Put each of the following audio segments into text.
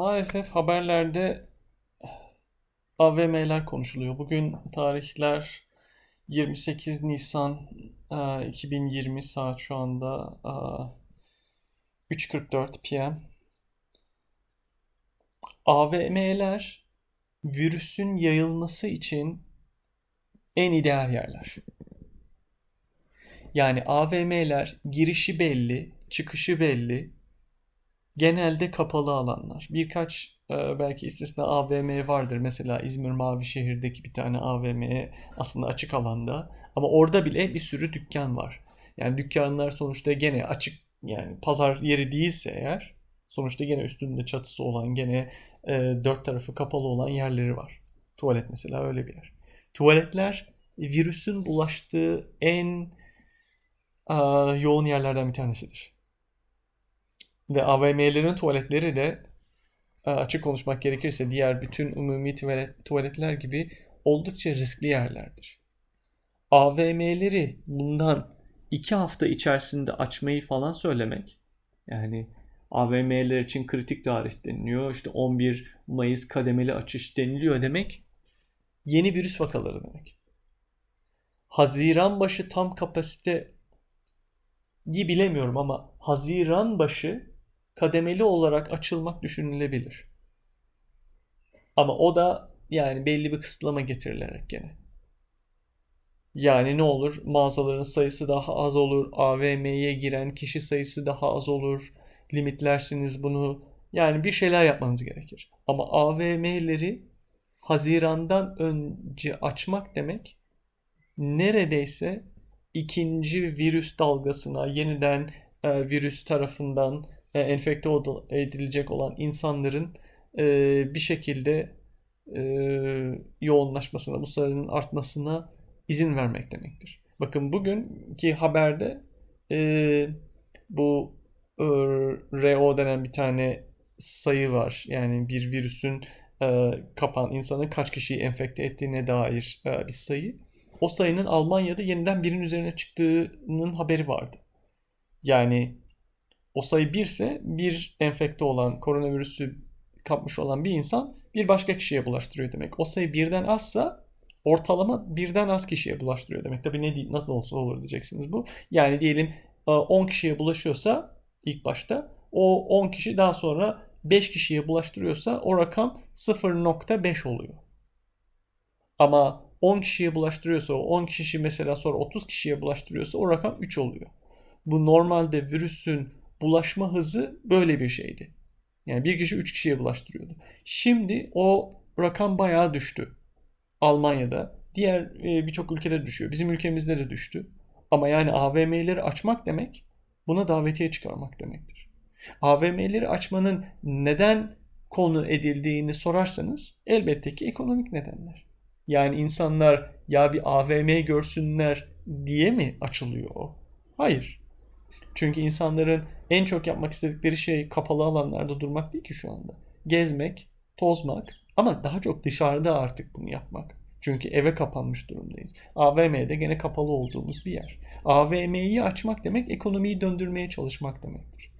Maalesef haberlerde AVM'ler konuşuluyor. Bugün tarihler 28 Nisan e, 2020 saat şu anda e, 3.44 PM. AVM'ler virüsün yayılması için en ideal yerler. Yani AVM'ler girişi belli, çıkışı belli, genelde kapalı alanlar. Birkaç e, belki istisna AVM vardır. Mesela İzmir Mavişehir'deki bir tane AVM aslında açık alanda. Ama orada bile bir sürü dükkan var. Yani dükkanlar sonuçta gene açık yani pazar yeri değilse eğer sonuçta gene üstünde çatısı olan gene e, dört tarafı kapalı olan yerleri var. Tuvalet mesela öyle bir yer. Tuvaletler virüsün bulaştığı en e, yoğun yerlerden bir tanesidir. Ve AVM'lerin tuvaletleri de e, açık konuşmak gerekirse diğer bütün umumi tuvalet, tuvaletler gibi oldukça riskli yerlerdir. AVM'leri bundan iki hafta içerisinde açmayı falan söylemek yani AVM'ler için kritik tarih deniliyor. İşte 11 Mayıs kademeli açış deniliyor demek yeni virüs vakaları demek. Haziran başı tam kapasite bilemiyorum ama Haziran başı kademeli olarak açılmak düşünülebilir. Ama o da yani belli bir kısıtlama getirilerek gene. Yani ne olur? Mağazaların sayısı daha az olur. AVM'ye giren kişi sayısı daha az olur. Limitlersiniz bunu. Yani bir şeyler yapmanız gerekir. Ama AVM'leri Haziran'dan önce açmak demek neredeyse ikinci virüs dalgasına yeniden e, virüs tarafından e, enfekte edilecek olan insanların e, bir şekilde e, yoğunlaşmasına, bu sayının artmasına izin vermek demektir. Bakın bugünkü haberde e, bu e, RO denen bir tane sayı var. Yani bir virüsün e, kapan insanın kaç kişiyi enfekte ettiğine dair e, bir sayı. O sayının Almanya'da yeniden birin üzerine çıktığının haberi vardı. Yani o sayı 1 ise bir enfekte olan, koronavirüsü kapmış olan bir insan bir başka kişiye bulaştırıyor demek. O sayı birden azsa ortalama birden az kişiye bulaştırıyor demek. Tabii ne değil, nasıl olsa olur diyeceksiniz bu. Yani diyelim 10 e, kişiye bulaşıyorsa ilk başta o 10 kişi daha sonra 5 kişiye bulaştırıyorsa o rakam 0.5 oluyor. Ama 10 kişiye bulaştırıyorsa o 10 kişi mesela sonra 30 kişiye bulaştırıyorsa o rakam 3 oluyor. Bu normalde virüsün bulaşma hızı böyle bir şeydi. Yani bir kişi üç kişiye bulaştırıyordu. Şimdi o rakam bayağı düştü. Almanya'da, diğer e, birçok ülkede düşüyor. Bizim ülkemizde de düştü. Ama yani AVM'leri açmak demek buna davetiye çıkarmak demektir. AVM'leri açmanın neden konu edildiğini sorarsanız elbette ki ekonomik nedenler. Yani insanlar ya bir AVM görsünler diye mi açılıyor o? Hayır. Çünkü insanların en çok yapmak istedikleri şey kapalı alanlarda durmak değil ki şu anda. Gezmek, tozmak ama daha çok dışarıda artık bunu yapmak. Çünkü eve kapanmış durumdayız. AVM'de gene kapalı olduğumuz bir yer. AVM'yi açmak demek ekonomiyi döndürmeye çalışmak demektir.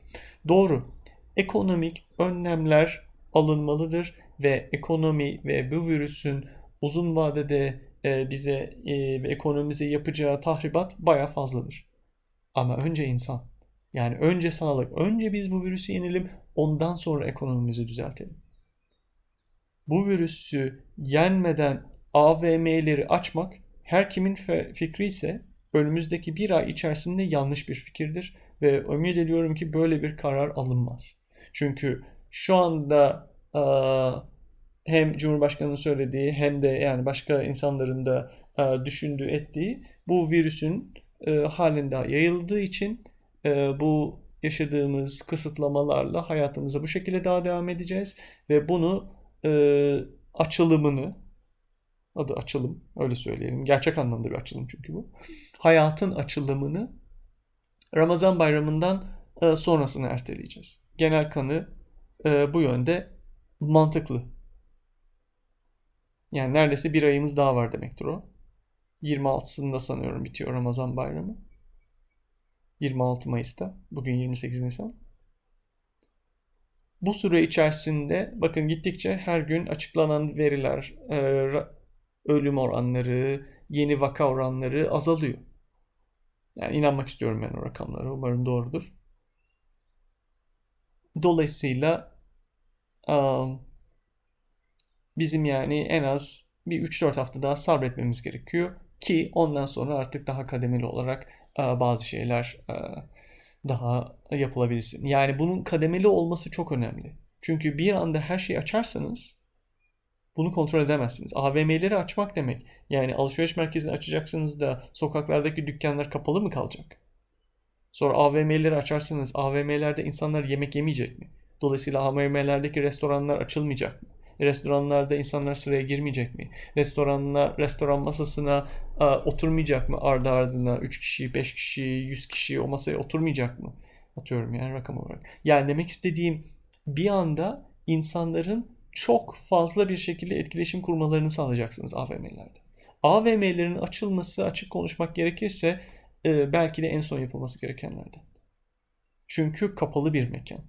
Doğru. Ekonomik önlemler alınmalıdır ve ekonomi ve bu virüsün uzun vadede e, bize e, ekonomimize yapacağı tahribat baya fazladır. Ama önce insan. Yani önce sağlık. Önce biz bu virüsü yenelim. Ondan sonra ekonomimizi düzeltelim. Bu virüsü yenmeden AVM'leri açmak her kimin fikri ise önümüzdeki bir ay içerisinde yanlış bir fikirdir. Ve ümit ediyorum ki böyle bir karar alınmaz. Çünkü şu anda hem Cumhurbaşkanı'nın söylediği hem de yani başka insanların da düşündüğü ettiği bu virüsün e, halinde yayıldığı için e, bu yaşadığımız kısıtlamalarla hayatımıza bu şekilde daha devam edeceğiz ve bunu e, açılımını adı açılım öyle söyleyelim gerçek anlamda bir açılım çünkü bu hayatın açılımını Ramazan bayramından e, sonrasını erteleyeceğiz. Genel kanı e, bu yönde mantıklı. Yani neredeyse bir ayımız daha var demektir o. 26'sında sanıyorum bitiyor Ramazan bayramı. 26 Mayıs'ta. Bugün 28 Nisan. Bu süre içerisinde bakın gittikçe her gün açıklanan veriler, e, ölüm oranları, yeni vaka oranları azalıyor. Yani inanmak istiyorum ben o rakamlara. Umarım doğrudur. Dolayısıyla am, bizim yani en az bir 3-4 hafta daha sabretmemiz gerekiyor ki ondan sonra artık daha kademeli olarak e, bazı şeyler e, daha yapılabilsin. Yani bunun kademeli olması çok önemli. Çünkü bir anda her şeyi açarsanız bunu kontrol edemezsiniz. AVM'leri açmak demek. Yani alışveriş merkezini açacaksınız da sokaklardaki dükkanlar kapalı mı kalacak? Sonra AVM'leri açarsanız AVM'lerde insanlar yemek yemeyecek mi? Dolayısıyla AVM'lerdeki restoranlar açılmayacak mı? Restoranlarda insanlar sıraya girmeyecek mi? Restoranlar, restoran masasına a, oturmayacak mı ardı ardına 3 kişi, 5 kişi, 100 kişi o masaya oturmayacak mı? Atıyorum yani rakam olarak. Yani demek istediğim bir anda insanların çok fazla bir şekilde etkileşim kurmalarını sağlayacaksınız AVM'lerde. AVM'lerin açılması açık konuşmak gerekirse e, belki de en son yapılması gerekenlerden. Çünkü kapalı bir mekan.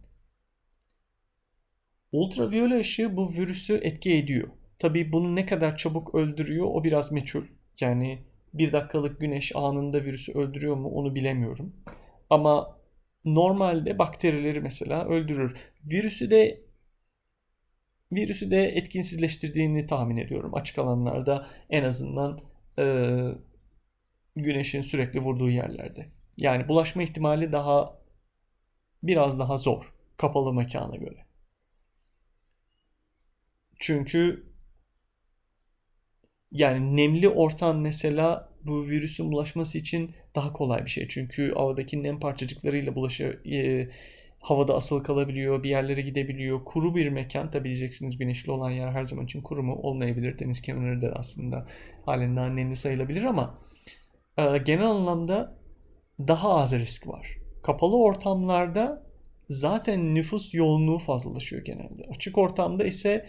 Ultraviyole ışığı bu virüsü etki ediyor. Tabii bunu ne kadar çabuk öldürüyor o biraz meçhul. Yani bir dakikalık güneş anında virüsü öldürüyor mu onu bilemiyorum. Ama normalde bakterileri mesela öldürür. Virüsü de virüsü de etkinsizleştirdiğini tahmin ediyorum. Açık alanlarda en azından e, güneşin sürekli vurduğu yerlerde. Yani bulaşma ihtimali daha biraz daha zor kapalı mekana göre. Çünkü yani nemli ortam mesela bu virüsün bulaşması için daha kolay bir şey. Çünkü havadaki nem parçacıklarıyla bulaşı e, havada asılı kalabiliyor, bir yerlere gidebiliyor. Kuru bir mekan tabi diyeceksiniz güneşli olan yer her zaman için kuru mu? Olmayabilir. Deniz kenarı da aslında halen daha nemli sayılabilir ama e, genel anlamda daha az risk var. Kapalı ortamlarda zaten nüfus yoğunluğu fazlalaşıyor genelde. Açık ortamda ise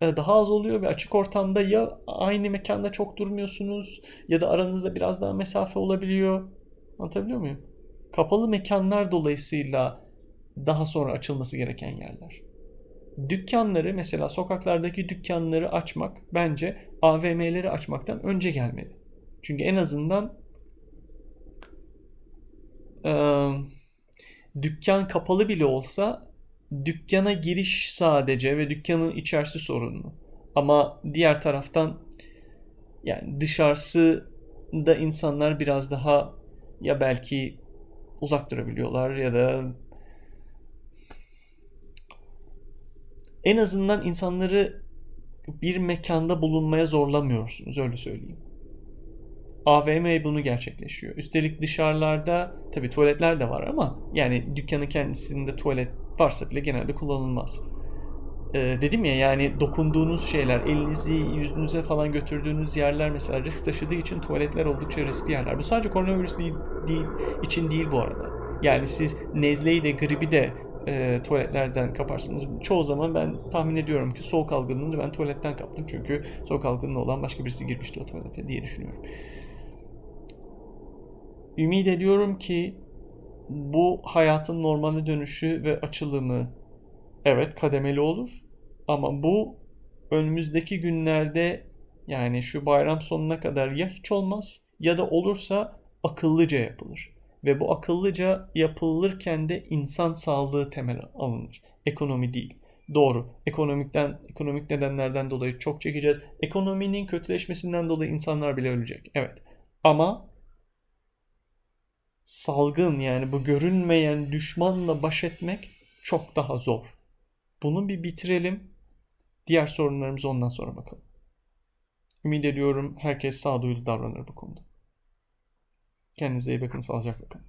daha az oluyor ve açık ortamda ya aynı mekanda çok durmuyorsunuz ya da aranızda biraz daha mesafe olabiliyor. Anlatabiliyor muyum? Kapalı mekanlar dolayısıyla daha sonra açılması gereken yerler. Dükkanları mesela sokaklardaki dükkanları açmak bence AVM'leri açmaktan önce gelmeli. Çünkü en azından e, dükkan kapalı bile olsa dükkana giriş sadece ve dükkanın içerisi sorunlu. Ama diğer taraftan yani dışarısı da insanlar biraz daha ya belki uzak durabiliyorlar ya da en azından insanları bir mekanda bulunmaya zorlamıyorsunuz öyle söyleyeyim. AVM bunu gerçekleşiyor. Üstelik dışarılarda tabii tuvaletler de var ama yani dükkanın kendisinde tuvalet varsa bile genelde kullanılmaz. Ee, dedim ya yani dokunduğunuz şeyler, elinizi yüzünüze falan götürdüğünüz yerler mesela risk taşıdığı için tuvaletler oldukça riskli yerler. Bu sadece koronavirüs değil, değil, için değil bu arada. Yani siz nezleyi de gribi de e, tuvaletlerden kaparsınız. Çoğu zaman ben tahmin ediyorum ki soğuk algınlığını ben tuvaletten kaptım. Çünkü soğuk algınlığı olan başka birisi girmişti o tuvalete diye düşünüyorum. Ümit ediyorum ki bu hayatın normale dönüşü ve açılımı evet kademeli olur. Ama bu önümüzdeki günlerde yani şu bayram sonuna kadar ya hiç olmaz ya da olursa akıllıca yapılır. Ve bu akıllıca yapılırken de insan sağlığı temel alınır. Ekonomi değil. Doğru. Ekonomikten, ekonomik nedenlerden dolayı çok çekeceğiz. Ekonominin kötüleşmesinden dolayı insanlar bile ölecek. Evet. Ama salgın yani bu görünmeyen düşmanla baş etmek çok daha zor. Bunu bir bitirelim. Diğer sorunlarımıza ondan sonra bakalım. Ümit ediyorum herkes sağduyulu davranır bu konuda. Kendinize iyi bakın, sağlıcakla kalın.